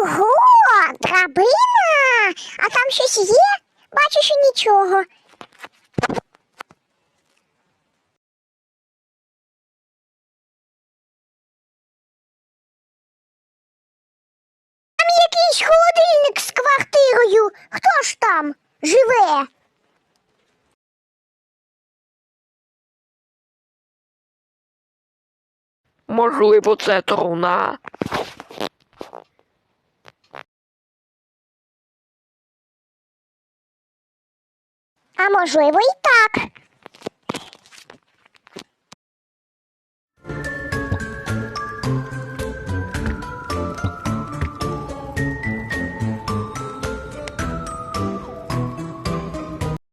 Ого, драбина! А там щось є? Бачу, що нічого. Там якийсь холодильник з квартирою. Хто ж там живе? Можливо, це труна. А можливо, і так.